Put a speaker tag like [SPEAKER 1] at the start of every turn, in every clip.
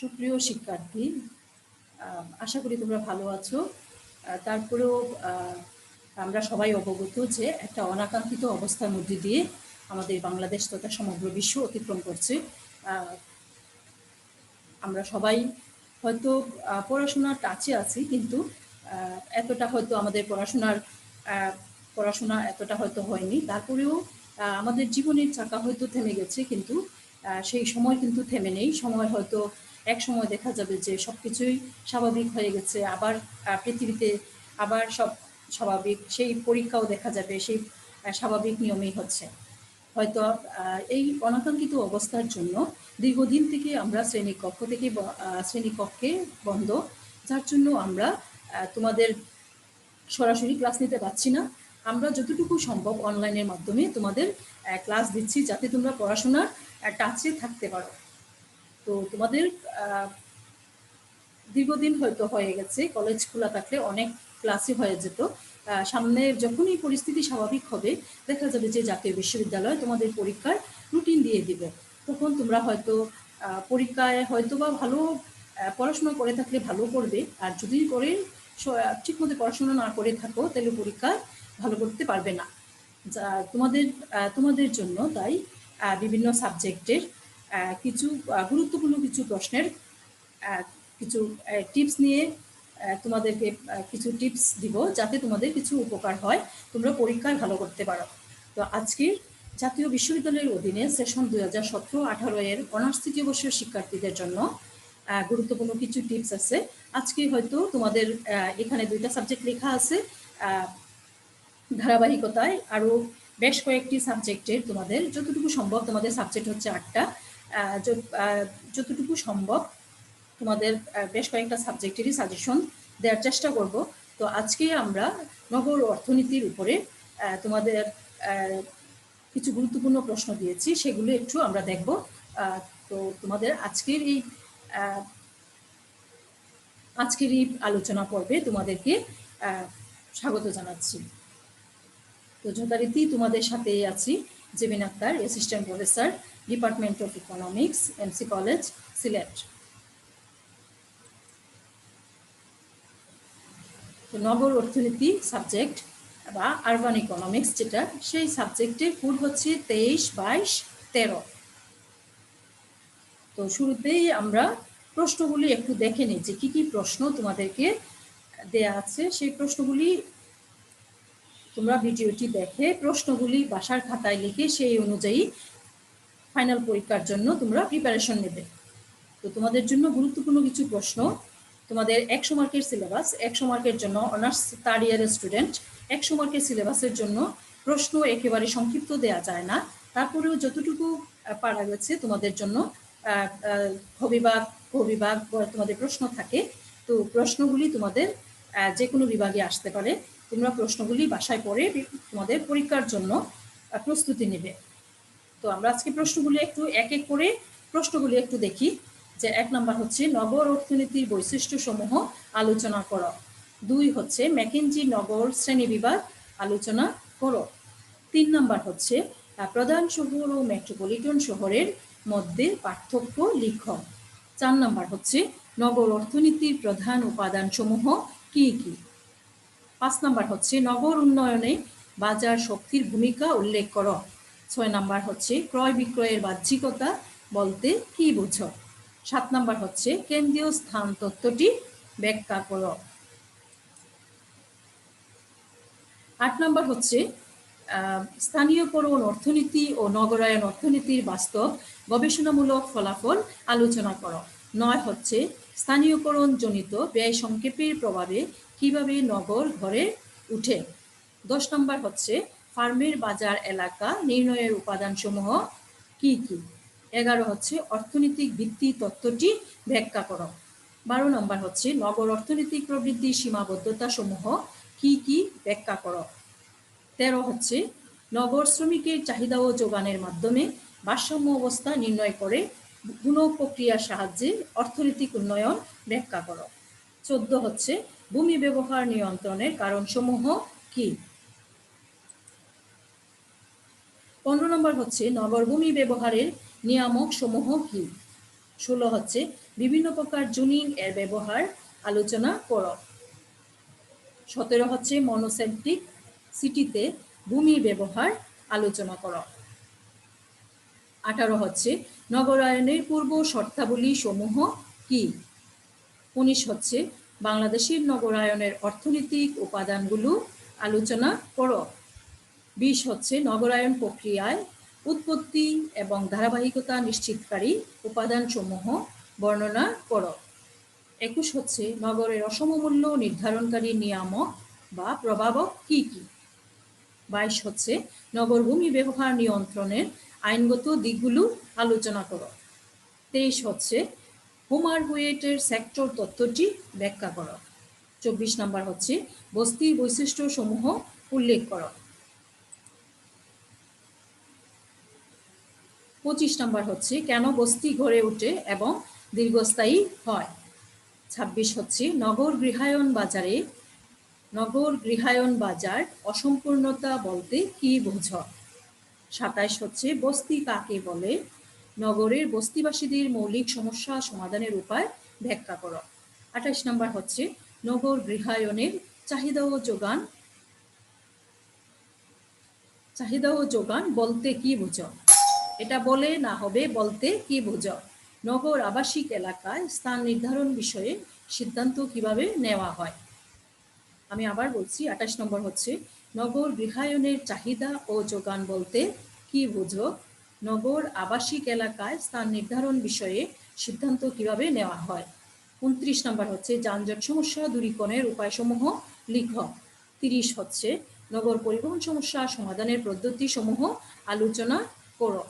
[SPEAKER 1] সুপ্রিয় শিক্ষার্থী আশা করি তোমরা ভালো আছো। তারপরেও আমরা সবাই অবগত যে একটা অনাকাঙ্ক্ষিত অবস্থার মধ্যে দিয়ে আমাদের বাংলাদেশ তথা সমগ্র বিশ্ব অতিক্রম করছে। আমরা সবাই হয়তো পড়াশোনার টাচে আছি, কিন্তু এতটা হয়তো আমাদের পড়াশোনার পড়াশোনা এতটা হয়তো হয়নি। তারপরেও আমাদের জীবনের চাকা হয়তো থেমে গেছে, কিন্তু সেই সময় কিন্তু থেমে নেই। সময় হয়তো এক সময় দেখা যাবে যে সব কিছুই স্বাভাবিক হয়ে গেছে, আবার পৃথিবীতে আবার সব স্বাভাবিক, সেই পরীক্ষাও দেখা যাবে, সেই স্বাভাবিক নিয়মেই হচ্ছে। হয়তো এই অনাকাঙ্ক্ষিত অবস্থার জন্য দীর্ঘদিন থেকে আমরা শ্রেণীকক্ষ থেকে শ্রেণীকক্ষে বন্ধ, যার জন্য আমরা তোমাদের সরাসরি ক্লাস নিতে পারছি না। আমরা যতটুকু সম্ভব অনলাইনের মাধ্যমে তোমাদের ক্লাস দিচ্ছি যাতে তোমরা পড়াশোনার টাচে থাকতে পারো। তো তোমাদের দীর্ঘদিন হয়তো হয়ে গেছে কলেজ খোলা থাকলে অনেক ক্লাসই হয়ে যেত। সামনে যখন এই পরিস্থিতি স্বাভাবিক হবে, দেখা যাবে যে জাতীয় বিশ্ববিদ্যালয় তোমাদের পরীক্ষার রুটিন দিয়ে দিবে। তখন তোমরা হয়তো পরীক্ষায় হয়তো বা ভালো পড়াশোনা করে থাকলে ভালো করবে। আর যদি করে ঠিক মতো পড়াশোনা না করে থাকো, তাহলে পরীক্ষা ভালো করতে পারবে না। যা, তোমাদের তোমাদের জন্য তাই বিভিন্ন সাবজেক্টের কিছু গুরুত্বপূর্ণ কিছু প্রশ্নের কিছু টিপস নিয়ে তোমাদেরকে কিছু টিপস দিব যাতে তোমাদের কিছু উপকার হয়, তোমরা পরীক্ষায় ভালো করতে পারো। তো আজকের জাতীয় বিশ্ববিদ্যালয়ের অধীনে সেশন দুই হাজার সতেরো, আঠারো এর অনার্স তৃতীয় বর্ষের শিক্ষার্থীদের জন্য গুরুত্বপূর্ণ কিছু টিপস আছে। আজকে হয়তো তোমাদের এখানে দুইটা সাবজেক্ট লেখা আছে ধারাবাহিকতায়, আরও বেশ কয়েকটি সাবজেক্টের তোমাদের, যতটুকু সম্ভব তোমাদের সাবজেক্ট হচ্ছে আটটা। যতটুকু সম্ভব তোমাদের বেশ কয়েকটা সাবজেক্টেরই সাজেশন দেওয়ার চেষ্টা করব। তো আজকে আমরা নগর অর্থনীতির উপরে তোমাদের কিছু গুরুত্বপূর্ণ প্রশ্ন দিয়েছি, সেগুলো একটু আমরা দেখব। তো তোমাদের আজকের এই আজকের এই আলোচনা পর্বে তোমাদেরকে স্বাগত জানাচ্ছি। তো যথারীতি তোমাদের সাথে আছি। Jebin Akter assistant professor department of economics M C college Sylhet. নগর অর্থনীতি সাবজেক্ট বা আরবান ইকোনমিক্স যেটা, সেই সাবজেক্টের কোড হচ্ছে তেইশ বাইশ তেরো। তো শুরুতেই আমরা প্রশ্নগুলি একটু দেখে নিই যে কি কি প্রশ্ন তোমাদেরকে দেয়া আছে, সেই প্রশ্নগুলি তোমরা ভিডিওটি দেখে প্রশ্নগুলি বাসার খাতায় লিখে সেই অনুযায়ী ফাইনাল পরীক্ষার জন্য তোমরা প্রিপারেশন নেবে। তো তোমাদের জন্য গুরুত্বপূর্ণ কিছু প্রশ্ন। তোমাদের একশো মার্কের সিলেবাস একশো মার্কের জন্য অনার্স থার্ড ইয়ারের স্টুডেন্ট একশো মার্কের সিলেবাসের জন্য প্রশ্ন একেবারে সংক্ষিপ্ত দেয়া যায় না। তারপরেও যতটুকু পারা গেছে তোমাদের জন্য আহ, আহ, বিভাগ ক বিভাগ বা তোমাদের প্রশ্ন থাকে। তো প্রশ্নগুলি তোমাদের যে কোনো বিভাগে আসতে পারে। তোমরা প্রশ্নগুলি বাসায় পড়ে তোমাদের পরীক্ষার জন্য প্রস্তুতি নেবে। তো আমরা আজকে প্রশ্নগুলি একটু এক এক করে প্রশ্নগুলি একটু দেখি। যে এক নাম্বার হচ্ছে, নগর অর্থনীতির বৈশিষ্ট্য সমূহ আলোচনা করো। দুই হচ্ছে, ম্যাকেনজি নগর শ্রেণি বিভাগ আলোচনা করো। তিন নাম্বার হচ্ছে প্রধান শহর ও মেট্রোপলিটন শহরের মধ্যে পার্থক্য লিখ। চার নাম্বার হচ্ছে, নগর অর্থনীতির প্রধান উপাদান সমূহ কি কি? পাঁচ নাম্বার হচ্ছে, নগর উন্নয়নে বাজার শক্তির ভূমিকা উল্লেখ করো। ছয় নাম্বার হচ্ছে, ক্রয় বিক্রয়ের বাহ্যিকতা বলতে কি বুঝো? সাত নাম্বার হচ্ছে, কেন্দ্রীয় স্থান তত্ত্বটি ব্যাখ্যা করো। আট নাম্বার হচ্ছে স্থানীয়করণ অর্থনীতি ও নগরায়ন অর্থনীতির বাস্তব গবেষণামূলক ফলাফল আলোচনা করো। নয় হচ্ছে স্থানীয়করণ জনিত ব্যয় সংক্ষেপের প্রভাবে কীভাবে নগর ঘরে উঠে? দশ নম্বর হচ্ছে, ফার্মের বাজার এলাকা নির্ণয়ের উপাদানসমূহ কি কি? এগারো হচ্ছে, অর্থনৈতিক ভিত্তি তত্ত্বটি ব্যাখ্যা করো। বারো নম্বর হচ্ছে, নগর অর্থনৈতিক প্রবৃদ্ধির সীমাবদ্ধতা সমূহ কি কি ব্যাখ্যা করো? তেরো হচ্ছে, নগর শ্রমিকের চাহিদা ও যোগানের মাধ্যমে ভারসাম্য অবস্থা নির্ণয় করে গুণ প্রক্রিয়ার সাহায্যে অর্থনৈতিক উন্নয়ন ব্যাখ্যা করো। চোদ্দ হচ্ছে ভূমি ব্যবহার নিয়ন্ত্রণের কারণসমূহ কি? পনেরো নম্বর হচ্ছে নগর ভূমি ব্যবহারের নিয়ামক সমূহ কি? ষোলো হচ্ছে বিভিন্ন প্রকার জুনিং এর ব্যবহার আলোচনা কর। সতেরো হচ্ছে মনোসেন্ট্রিক সিটিতে ভূমি ব্যবহার আলোচনা কর। আঠারো হচ্ছে নগরায়নের পূর্ব শর্তাবলী সমূহ কি? উনিশ হচ্ছে বাংলাদেশের নগরায়নের অর্থনৈতিক উপাদানগুলো আলোচনা করো। বিশ হচ্ছে নগরায়ন প্রক্রিয়ায় উৎপত্তি এবং ধারাবাহিকতা নিশ্চিতকারী উপাদানসমূহ বর্ণনা করো। একুশ হচ্ছে নগরের অসমমূল্য নির্ধারণকারী নিয়ামক বা প্রভাবক কি কি? বাইশ হচ্ছে নগর ভূমি ব্যবহার নিয়ন্ত্রণের আইনগত দিকগুলো আলোচনা করো। তেইশ হচ্ছে হুমার হুয়েটের সেক্টর তত্ত্বটি ব্যাখ্যা করো। চব্বিশ নাম্বার হচ্ছে, বস্তি বৈশিষ্ট্য সমূহ উল্লেখ করো। পঁচিশ নাম্বার হচ্ছে, কেন বস্তি গড়ে ওঠে এবং দীর্ঘস্থায়ী হয়? ছাব্বিশ হচ্ছে, নগর গৃহায়ন বাজারে, নগর গৃহায়ন বাজার অসম্পূর্ণতা বলতে কি বোঝ? সাতাইশ হচ্ছে, বস্তি কাকে বলে? নগরের বস্তিবাসীদের মৌলিক সমস্যা সমাধানের উপায় ব্যাখ্যা করো। আঠাশ নম্বর হচ্ছে, নগর গৃহায়নের চাহিদা ও যোগান। চাহিদা ও যোগান বলতে কি বুঝো? এটা বলে না হবে, বলতে কি বুঝো? নগর আবাসিক এলাকায় স্থান নির্ধারণ বিষয়ে সিদ্ধান্ত কীভাবে নেওয়া হয়? আমি আবার বলছি, আঠাশ নম্বর হচ্ছে, নগর গৃহায়নের চাহিদা ও যোগান বলতে কি বুঝো? নগর আবাসিক এলাকায় স্থান নির্ধারণ বিষয়ে সিদ্ধান্ত কীভাবে নেওয়া হয়? উনত্রিশ নম্বর হচ্ছে যানজট সমস্যা দূরীকরণের উপায়সমূহ লিখ। তিরিশ হচ্ছে নগর পরিবহন সমস্যা সমাধানের পদ্ধতি সমূহ আলোচনা করো।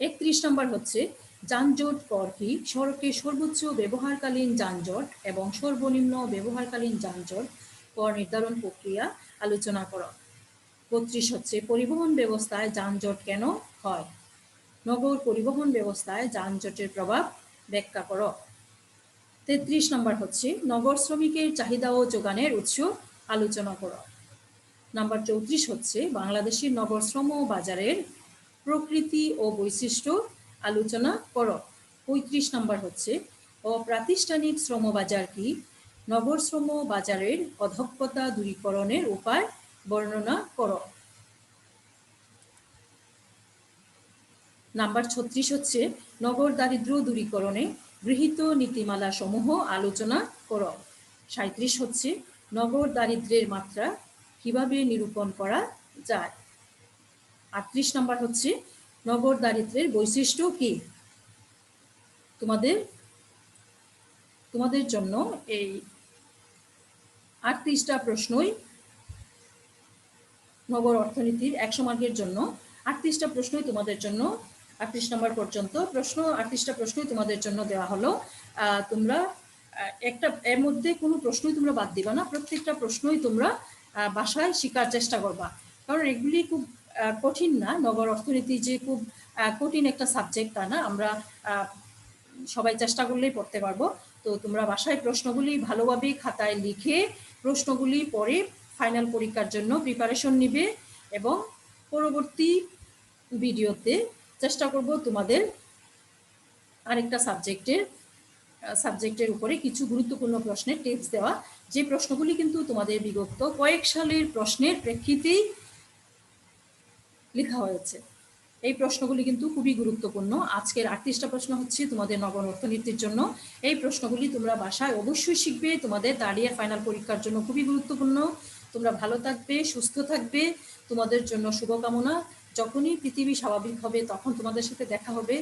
[SPEAKER 1] একত্রিশ নম্বর হচ্ছে যানজট কর কি? সড়কে সর্বোচ্চ ব্যবহারকালীন যানজট এবং সর্বনিম্ন ব্যবহারকালীন যানজট কর নির্ধারণ প্রক্রিয়া আলোচনা করো। বত্রিশ হচ্ছে পরিবহন ব্যবস্থায় যানজট কেন হয়? নগর পরিবহন ব্যবস্থায় যানজটের প্রভাব ব্যাখ্যা করো। তেত্রিশ নম্বর হচ্ছে নগর শ্রমিকের চাহিদা ও যোগানের উৎস আলোচনা করো। নাম্বার চৌত্রিশ হচ্ছে বাংলাদেশের নগর শ্রম বাজারের প্রকৃতি ও বৈশিষ্ট্য আলোচনা করো। পঁয়ত্রিশ নম্বর হচ্ছে অপ্রাতিষ্ঠানিক শ্রম বাজার কি? নগর শ্রম বাজারের অধক্ষতা দূরীকরণের উপায় বর্ণনা করো। নাম্বার ছত্রিশ হচ্ছে, নগর দারিদ্র দূরীকরণে গৃহীত নীতিমালা সমূহ আলোচনা করো। সাঁত্রিশ হচ্ছে, নগর দারিদ্রের মাত্রা কীভাবে নিরূপণ করা যায়? আটত্রিশ নাম্বার হচ্ছে, নগর দারিদ্রের বৈশিষ্ট্য কি? তোমাদের তোমাদের জন্য এই আটত্রিশটা প্রশ্নই নগর অর্থনীতির একশো মার্কের জন্য আটত্রিশটা প্রশ্নই তোমাদের জন্য, আটত্রিশ নম্বর পর্যন্ত প্রশ্ন, আটত্রিশটা প্রশ্নই তোমাদের জন্য দেওয়া হলো। তোমরা একটা, এর মধ্যে কোনো প্রশ্নই তোমরা বাদ দিবা না, প্রত্যেকটা প্রশ্নই তোমরা বাসায় শেখার চেষ্টা করবা। কারণ এগুলি খুব কঠিন না, নগর অর্থনীতি যে খুব কঠিন একটা সাবজেক্ট তা না, আমরা সবাই চেষ্টা করলেই পড়তে পারব। তো তোমরা বাসায় প্রশ্নগুলি ভালোভাবে খাতায় লিখে প্রশ্নগুলি পরে ফাইনাল পরীক্ষার জন্য প্রিপারেশন নিবে এবং পরবর্তী ভিডিওতে চেষ্টা করব তোমাদের আরেকটা সাবজেক্টের সাবজেক্টের উপরে কিছু গুরুত্বপূর্ণ প্রশ্নের টিপস দেওয়া। যে প্রশ্নগুলি কিন্তু তোমাদের বিগত কয়েক সালের প্রশ্নের প্রেক্ষিতেই লেখা হয়েছে। এই প্রশ্নগুলি কিন্তু খুবই গুরুত্বপূর্ণ। আজকের আটত্রিশটা প্রশ্ন হচ্ছে তোমাদের নগর অর্থনীতির জন্য। এই প্রশ্নগুলি তোমরা বাসায় অবশ্যই শিখবে। তোমাদের দাঁড়িয়ে ফাইনাল পরীক্ষার জন্য খুবই গুরুত্বপূর্ণ। তোমরা ভালো থাকবে, সুস্থ থাকবে। তোমাদের জন্য শুভকামনা। যখনই পৃথিবী স্বাভাবিক হবে, তখন তোমাদের সাথে দেখা হবে।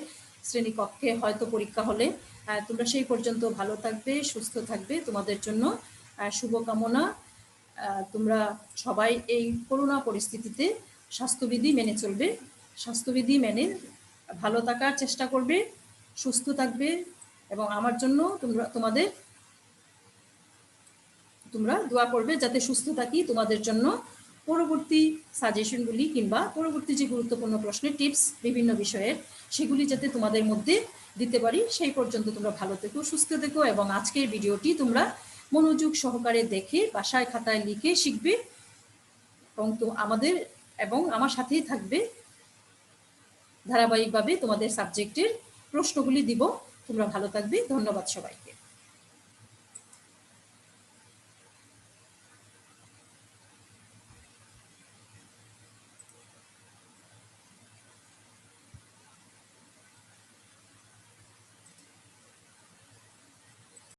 [SPEAKER 1] শ্রেণীকক্ষে হয়তো পরীক্ষা হলে। তোমরা সেই পর্যন্ত ভালো থাকবে, সুস্থ থাকবে। তোমাদের জন্য শুভকামনা। তোমরা সবাই এই করোনা পরিস্থিতিতে স্বাস্থ্যবিধি মেনে চলবে। স্বাস্থ্যবিধি মেনে ভালো থাকার চেষ্টা করবে, সুস্থ থাকবে। এবং আমার জন্য তোমরা, তোমাদের তোমরা দোয়া করবে যাতে সুস্থ থাকি তোমাদের জন্য। পরবর্তী সাজেশনগুলি কিংবা পরবর্তী যে গুরুত্বপূর্ণ প্রশ্নের টিপস বিভিন্ন বিষয়ের সেগুলি যাতে তোমাদের মধ্যে দিতে পারি, সেই পর্যন্ত তোমরা ভালো থেকো, সুস্থ থেকো এবং আজকের ভিডিওটি তোমরা মনোযোগ সহকারে দেখে বাসায় খাতায় লিখে শিখবে। এবং তো আমাদের এবং আমার সাথেই থাকবে। ধারাবাহিকভাবে তোমাদের সাবজেক্টের প্রশ্নগুলি দিব। তোমরা ভালো থাকবে। ধন্যবাদ সবাইকে।